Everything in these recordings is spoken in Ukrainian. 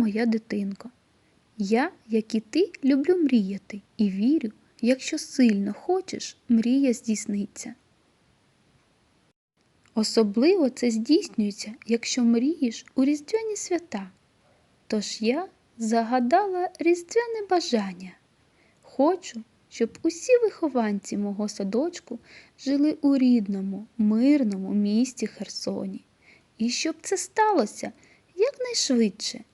моя дитинко. Я, як і ти, люблю мріяти і вірю, якщо сильно хочеш, мрія здійсниться. Особливо це здійснюється, якщо мрієш у різдвяні свята. Тож я загадала різдвяне бажання. Хочу, щоб усі вихованці мого садочку жили у рідному, мирному місті Херсоні. І щоб це сталося якнайшвидше.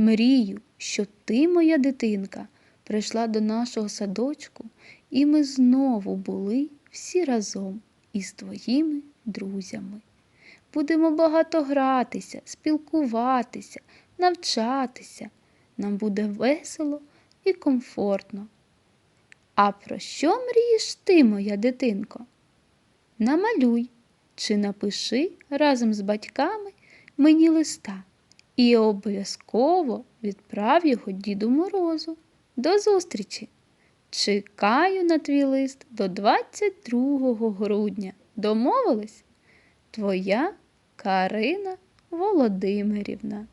Мрію, щоб ти, моя дитинка, прийшла до нашого садочку, і ми знову були всі разом із твоїми друзями. Будемо багато гратися, спілкуватися, навчатися. Нам буде весело і комфортно. А про що мрієш ти, моя дитинко? Намалюй чи напиши разом з батьками мені листа і обов'язково відправ його Діду Морозу. До зустрічі! Чекаю на твій лист до 22 грудня. Домовились? Твоя Карина Володимирівна.